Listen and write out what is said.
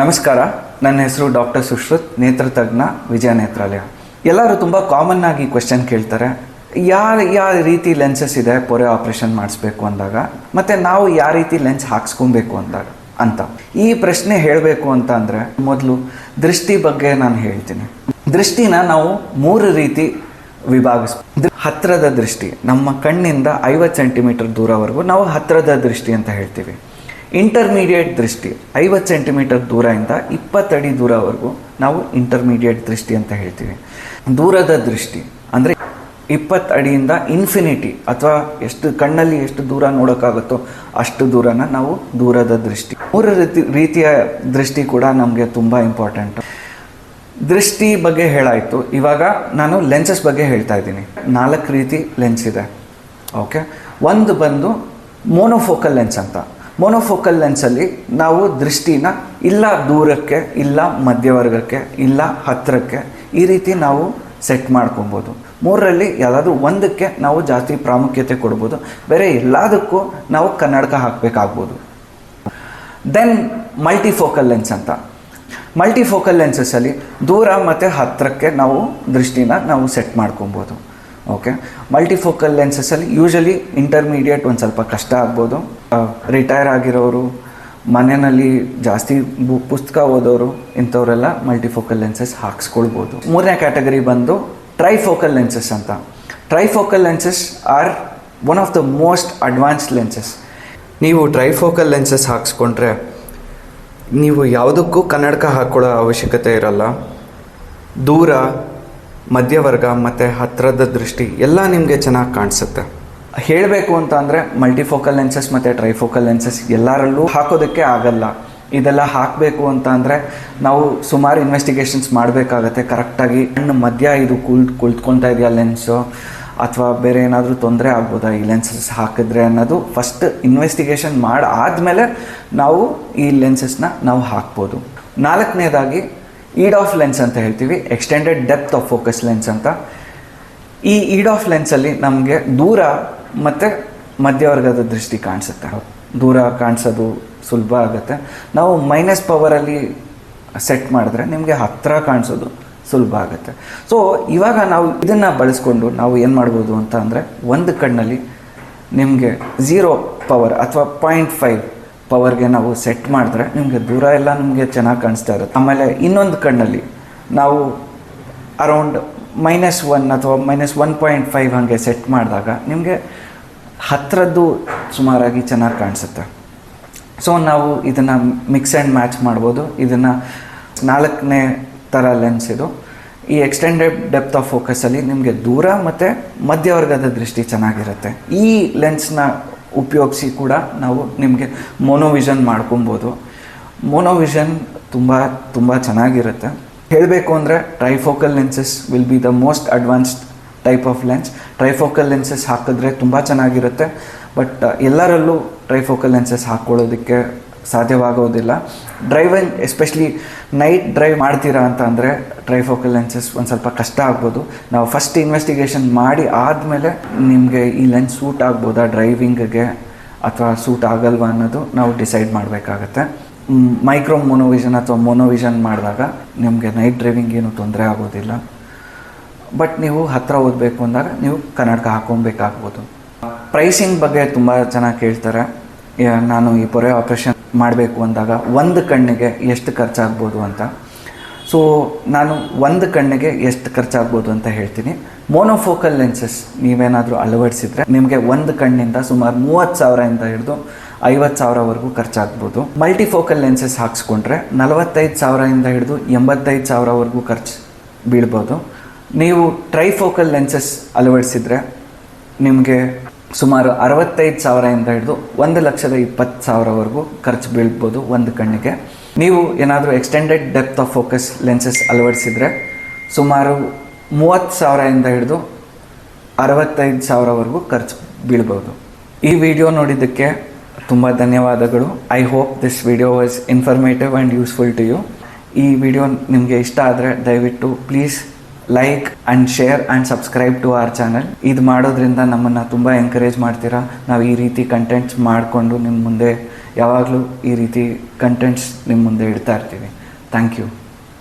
ನಮಸ್ಕಾರ. ನನ್ನ ಹೆಸರು ಡಾಕ್ಟರ್ ಸುಶ್ರುತ್ ನೇತ್ರತಜ್ಞ ವಿಜಯ ನೇತ್ರಾಲಯ. ಎಲ್ಲರೂ ತುಂಬ ಕಾಮನ್ ಆಗಿ ಕ್ವೆಶನ್ ಕೇಳ್ತಾರೆ. ಯಾರು ಯಾವ ರೀತಿ ಲೆನ್ಸಸ್ ಇದೆ ಪೊರೆ ಆಪರೇಷನ್ ಮಾಡಿಸ್ಬೇಕು ಅಂದಾಗ, ಮತ್ತೆ ನಾವು ಯಾವ ರೀತಿ ಲೆನ್ಸ್ ಹಾಕ್ಸ್ಕೊಬೇಕು ಅಂದಾಗ, ಅಂತ. ಈ ಪ್ರಶ್ನೆ ಹೇಳಬೇಕು ಅಂತ ಅಂದರೆ, ಮೊದಲು ದೃಷ್ಟಿ ಬಗ್ಗೆ ನಾನು ಹೇಳ್ತೀನಿ. ದೃಷ್ಟಿನ ನಾವು ಮೂರು ರೀತಿ ವಿಭಾಗಿಸ್ ಹತ್ತಿರದ ದೃಷ್ಟಿ. ನಮ್ಮ ಕಣ್ಣಿಂದ ಐವತ್ತು ಸೆಂಟಿಮೀಟರ್ ದೂರವರೆಗೂ ನಾವು ಹತ್ತಿರದ ದೃಷ್ಟಿ ಅಂತ ಹೇಳ್ತೀವಿ. ಇಂಟರ್ಮೀಡಿಯೇಟ್ ದೃಷ್ಟಿ, ಐವತ್ತು ಸೆಂಟಿಮೀಟರ್ ದೂರದಿಂದ ಇಪ್ಪತ್ತಡಿ ದೂರವರೆಗೂ ನಾವು ಇಂಟರ್ಮೀಡಿಯೇಟ್ ದೃಷ್ಟಿ ಅಂತ ಹೇಳ್ತೀವಿ. ದೂರದ ದೃಷ್ಟಿ, ಅಂದರೆ ಇಪ್ಪತ್ತು ಅಡಿಯಿಂದ ಇನ್ಫಿನಿಟಿ ಅಥವಾ ಎಷ್ಟು ಕಣ್ಣಲ್ಲಿ ಎಷ್ಟು ದೂರ ನೋಡೋಕ್ಕಾಗುತ್ತೋ ಅಷ್ಟು ದೂರನ ನಾವು ದೂರದ ದೃಷ್ಟಿ. ಮೂರು ರೀತಿ, ರೀತಿಯ ದೃಷ್ಟಿ ಕೂಡ ನಮಗೆ ತುಂಬ ಇಂಪಾರ್ಟೆಂಟು ದೃಷ್ಟಿ ಬಗ್ಗೆ ಹೇಳಾಯಿತು. ಇವಾಗ ನಾನು ಲೆನ್ಸಸ್ ಬಗ್ಗೆ ಹೇಳ್ತಾ ಇದ್ದೀನಿ. ನಾಲ್ಕು ರೀತಿ ಲೆನ್ಸ್ ಇದೆ. ಓಕೆ ಒಂದು ಬಂದು ಮೋನೋಫೋಕಲ್ ಲೆನ್ಸ್ ಅಂತ. ಮೋನೋಫೋಕಲ್ ಲೆನ್ಸಲ್ಲಿ ನಾವು ದೃಷ್ಟಿನ ಇಲ್ಲ ದೂರಕ್ಕೆ, ಇಲ್ಲ ಮಧ್ಯವರ್ಗಕ್ಕೆ, ಇಲ್ಲ ಹತ್ತಿರಕ್ಕೆ ಈ ರೀತಿ ನಾವು ಸೆಟ್ ಮಾಡ್ಕೊಬೋದು. ಮೂರರಲ್ಲಿ ಯಾವುದಾದ್ರೂ ಒಂದಕ್ಕೆ ನಾವು ಜಾಸ್ತಿ ಪ್ರಾಮುಖ್ಯತೆ ಕೊಡ್ಬೋದು. ಬೇರೆ ಎಲ್ಲದಕ್ಕೂ ನಾವು ಕನ್ನಡಕ ಹಾಕಬೇಕಾಗ್ಬೋದು. ದೆನ್ ಮಲ್ಟಿಫೋಕಲ್ ಲೆನ್ಸ್ ಅಂತ. ಮಲ್ಟಿಫೋಕಲ್ ಲೆನ್ಸಸ್ಸಲ್ಲಿ ದೂರ ಮತ್ತು ಹತ್ತಿರಕ್ಕೆ ನಾವು ದೃಷ್ಟಿನ ನಾವು ಸೆಟ್ ಮಾಡ್ಕೊಬೋದು. ಓಕೆ ಮಲ್ಟಿಫೋಕಲ್ ಲೆನ್ಸಸ್ಸಲ್ಲಿ ಯೂಶಲಿ ಇಂಟರ್ಮೀಡಿಯೇಟ್ ಒಂದು ಸ್ವಲ್ಪ ಕಷ್ಟ ಆಗ್ಬೋದು. ರಿಟೈರ್ ಆಗಿರೋರು, ಮನೆಯಲ್ಲಿ ಜಾಸ್ತಿ ಬು, ಪುಸ್ತಕ ಓದೋರು ಇಂಥವರೆಲ್ಲ ಮಲ್ಟಿಫೋಕಲ್ ಲೆನ್ಸಸ್ ಹಾಕ್ಸ್ಕೊಳ್ಬೋದು. ಮೂರನೇ ಕ್ಯಾಟಗರಿ ಬಂದು ಟ್ರೈಫೋಕಲ್ ಲೆನ್ಸಸ್ ಅಂತ. Trifocal lenses are one of the most advanced lenses ನೀವು ಟ್ರೈಫೋಕಲ್ ಲೆನ್ಸಸ್ ಹಾಕ್ಸ್ಕೊಂಡ್ರೆ ನೀವು ಯಾವುದಕ್ಕೂ ಕನ್ನಡಕ ಹಾಕ್ಕೊಳ್ಳೋ ಅವಶ್ಯಕತೆ ಇರಲ್ಲ. ದೂರ ಮಧ್ಯವರ್ಗ ಮತ್ತು ಹತ್ತಿರದ ದೃಷ್ಟಿ ಎಲ್ಲ ನಿಮಗೆ ಚೆನ್ನಾಗಿ ಕಾಣಿಸುತ್ತೆ. ಹೇಳಬೇಕು ಅಂತ ಅಂದರೆ ಮಲ್ಟಿಫೋಕಲ್ ಲೆನ್ಸಸ್ ಮತ್ತು ಟ್ರೈಫೋಕಲ್ ಲೆನ್ಸಸ್ ಎಲ್ಲರಲ್ಲೂ ಹಾಕೋದಕ್ಕೆ ಆಗಲ್ಲ. ಇದೆಲ್ಲ ಹಾಕಬೇಕು ಅಂತ ಅಂದರೆ ನಾವು ಸುಮಾರು ಇನ್ವೆಸ್ಟಿಗೇಷನ್ಸ್ ಮಾಡಬೇಕಾಗತ್ತೆ. ಕರೆಕ್ಟಾಗಿ ಕಣ್ಣು ಮಧ್ಯ ಇದು ಕುಳ್ ಕುಳಿತ್ಕೊಳ್ತಾ ಇದೆಯಾ ಲೆನ್ಸು ಅಥವಾ ಬೇರೆ ಏನಾದರೂ ತೊಂದರೆ ಆಗ್ಬೋದಾ ಈ ಲೆನ್ಸಸ್ ಹಾಕಿದ್ರೆ ಅನ್ನೋದು ಫಸ್ಟ್ ಇನ್ವೆಸ್ಟಿಗೇಷನ್ ಮಾಡಿ ಆದಮೇಲೆ ನಾವು ಈ ಲೆನ್ಸಸ್ನ ನಾವು ಹಾಕ್ಬೋದು. ನಾಲ್ಕನೇದಾಗಿ ಈಡ್ ಆಫ್ ಲೆನ್ಸ್ ಅಂತ ಹೇಳ್ತೀವಿ extended depth of focus lens ಅಂತ. ಈ ಈಡ್ ಆಫ್ ಲೆನ್ಸಲ್ಲಿ ನಮಗೆ ದೂರ ಮತ್ತು ಮಧ್ಯವರ್ಗದ ದೃಷ್ಟಿ ಕಾಣಿಸುತ್ತೆ. ದೂರ ಕಾಣಿಸೋದು ಸುಲಭ ಆಗುತ್ತೆ. ನಾವು ಮೈನಸ್ ಪವರಲ್ಲಿ ಸೆಟ್ ಮಾಡಿದ್ರೆ ನಿಮಗೆ ಹತ್ತಿರ ಕಾಣಿಸೋದು ಸುಲಭ ಆಗುತ್ತೆ. ಸೊ ಇವಾಗ ನಾವು ಇದನ್ನು ಬಳಸ್ಕೊಂಡು ನಾವು ಏನು ಮಾಡ್ಬೋದು ಅಂತ ಅಂದರೆ, ಒಂದು ಕಣ್ಣಲ್ಲಿ ನಿಮಗೆ ಝೀರೋ ಪವರ್ ಅಥವಾ ಪಾಯಿಂಟ್ ಫೈವ್ ಪವರ್ಗೆ ನಾವು ಸೆಟ್ ಮಾಡಿದ್ರೆ ನಿಮಗೆ ದೂರ ಎಲ್ಲ ನಿಮಗೆ ಚೆನ್ನಾಗಿ ಕಾಣಿಸ್ತಾ ಇರುತ್ತೆ. ಆಮೇಲೆ ಇನ್ನೊಂದು ಕಣ್ಣಲ್ಲಿ ನಾವು ಅರೌಂಡ್ ಮೈನಸ್ ಒನ್ ಅಥವಾ ಮೈನಸ್ ಒನ್ ಪಾಯಿಂಟ್ ಫೈವ್ ಹಾಗೆ ಸೆಟ್ ಮಾಡಿದಾಗ ನಿಮಗೆ ಹತ್ತಿರದ್ದು ಸುಮಾರಾಗಿ ಚೆನ್ನಾಗಿ ಕಾಣಿಸುತ್ತೆ. ಸೊ ನಾವು ಇದನ್ನು ಮಿಕ್ಸ್ ಆ್ಯಂಡ್ ಮ್ಯಾಚ್ ಮಾಡ್ಬೋದು. ಇದನ್ನು ನಾಲ್ಕನೇ ಥರ ಲೆನ್ಸ್ ಇದು. ಈ ಎಕ್ಸ್ಟೆಂಡೆಡ್ ಡೆಪ್ತ್ ಆಫ್ ಫೋಕಸಲ್ಲಿ ನಿಮಗೆ ದೂರ ಮತ್ತು ಮಧ್ಯವರ್ಗದ ದೃಷ್ಟಿ ಚೆನ್ನಾಗಿರುತ್ತೆ. ಈ ಲೆನ್ಸ್ನ ಉಪಯೋಗಿಸಿ ಕೂಡ ನಾವು ನಿಮಗೆ ಮೋನೋವಿಷನ್ ಮಾಡ್ಕೊಬೋದು. ಮೋನೋವಿಷನ್ ತುಂಬ ತುಂಬ ಚೆನ್ನಾಗಿರುತ್ತೆ. ಹೇಳಬೇಕು ಅಂದರೆ trifocal lenses will be the most advanced type of lens trifocal lenses ಹಾಕಿದ್ರೆ ತುಂಬ ಚೆನ್ನಾಗಿರುತ್ತೆ. ಬಟ್ ಎಲ್ಲರಲ್ಲೂ ಟ್ರೈಫೋಕಲ್ ಲೆನ್ಸಸ್ ಹಾಕ್ಕೊಳ್ಳೋದಕ್ಕೆ ಸಾಧ್ಯವಾಗೋದಿಲ್ಲ. ಡ್ರೈವಿಂಗ್ ಎಸ್ಪೆಷಲಿ ನೈಟ್ ಡ್ರೈವ್ ಮಾಡ್ತೀರಾ ಅಂತ ಅಂದರೆ ಟ್ರೈಫೋಕಲ್ ಲೆನ್ಸಸ್ ಒಂದು ಸ್ವಲ್ಪ ಕಷ್ಟ ಆಗ್ಬೋದು. ನಾವು ಫಸ್ಟ್ ಇನ್ವೆಸ್ಟಿಗೇಷನ್ ಮಾಡಿ ಆದಮೇಲೆ ನಿಮಗೆ ಈ ಲೆನ್ಸ್ ಸೂಟ್ ಆಗ್ಬೋದಾ ಡ್ರೈವಿಂಗ್ಗೆ ಅಥವಾ ಸೂಟ್ ಆಗಲ್ವಾ ಅನ್ನೋದು ನಾವು ಡಿಸೈಡ್ ಮಾಡಬೇಕಾಗತ್ತೆ. ಮೈಕ್ರೋ ಮೊನೋವಿಷನ್ ಅಥವಾ ಮೊನೋವಿಷನ್ ಮಾಡಿದಾಗ ನಿಮಗೆ ನೈಟ್ ಡ್ರೈವಿಂಗ್ ಏನು ತೊಂದರೆ ಆಗೋದಿಲ್ಲ. ಬಟ್ ನೀವು ಹತ್ತಿರ ಓದಬೇಕು ಅಂದಾಗ ನೀವು ಕನ್ನಡಕ ಹಾಕೊಬೇಕಾಗ್ಬೋದು. ಪ್ರೈಸಿಂಗ್ ಬಗ್ಗೆ ತುಂಬ ಚೆನ್ನಾಗಿ ಕೇಳ್ತಾರೆ. ನಾನು ಈ ಪೊರೆ ಆಪ್ರೇಷನ್ ಮಾಡಬೇಕು ಅಂದಾಗ ಒಂದು ಕಣ್ಣಿಗೆ ಎಷ್ಟು ಖರ್ಚಾಗ್ಬೋದು ಅಂತ. ಸೊ ನಾನು ಒಂದು ಕಣ್ಣಿಗೆ ಎಷ್ಟು ಖರ್ಚಾಗ್ಬೋದು ಅಂತ ಹೇಳ್ತೀನಿ. ಮೋನೋಫೋಕಲ್ ಲೆನ್ಸಸ್ ನೀವೇನಾದರೂ ಅಳವಡಿಸಿದ್ರೆ ನಿಮಗೆ ಒಂದು ಕಣ್ಣಿಂದ ಸುಮಾರು ಮೂವತ್ತು ಸಾವಿರದಿಂದ ಹಿಡಿದು ಐವತ್ತು ಸಾವಿರವರೆಗೂ ಖರ್ಚಾಗ್ಬೋದು. ಮಲ್ಟಿಫೋಕಲ್ ಲೆನ್ಸಸ್ ಹಾಕ್ಸ್ಕೊಂಡ್ರೆ ನಲವತ್ತೈದು ಸಾವಿರದಿಂದ ಹಿಡಿದು ಎಂಬತ್ತೈದು ಸಾವಿರವರೆಗೂ ಖರ್ಚು ಬೀಳ್ಬೋದು. ನೀವು ಟ್ರೈಫೋಕಲ್ ಲೆನ್ಸಸ್ ಅಳವಡಿಸಿದ್ರೆ ನಿಮಗೆ ಸುಮಾರು ಅರವತ್ತೈದು ಸಾವಿರದಿಂದ ಹಿಡಿದು ಒಂದು ಲಕ್ಷದ ಇಪ್ಪತ್ತು ಸಾವಿರವರೆಗೂ ಖರ್ಚು ಬೀಳ್ಬೋದು ಒಂದು ಕಣ್ಣಿಗೆ. ನೀವು ಏನಾದರೂ extended depth of focus lenses ಅಳವಡಿಸಿದರೆ ಸುಮಾರು ಮೂವತ್ತು ಸಾವಿರದಿಂದ ಹಿಡಿದು ಅರವತ್ತೈದು ಸಾವಿರವರೆಗೂ ಖರ್ಚು ಬೀಳ್ಬೋದು. ಈ ವಿಡಿಯೋ ನೋಡಿದ್ದಕ್ಕೆ ತುಂಬ ಧನ್ಯವಾದಗಳು. I hope this video was informative and useful to you ಈ ವಿಡಿಯೋ ನಿಮಗೆ ಇಷ್ಟ ಆದರೆ ದಯವಿಟ್ಟು please like and share and subscribe to our channel ಇದು ಮಾಡೋದ್ರಿಂದ ನಮ್ಮನ್ನು ತುಂಬ ಎಂಕರೇಜ್ ಮಾಡ್ತೀರಾ? ನಾವು ಈ ರೀತಿ ಕಂಟೆಂಟ್ಸ್ ಮಾಡಿಕೊಂಡು ನಿಮ್ಮ ಮುಂದೆ ಯಾವಾಗಲೂ ಈ ರೀತಿ ಕಂಟೆಂಟ್ಸ್ ನಿಮ್ಮ ಮುಂದೆ ಇಡ್ತಾ ಇರ್ತೀವಿ. Thank you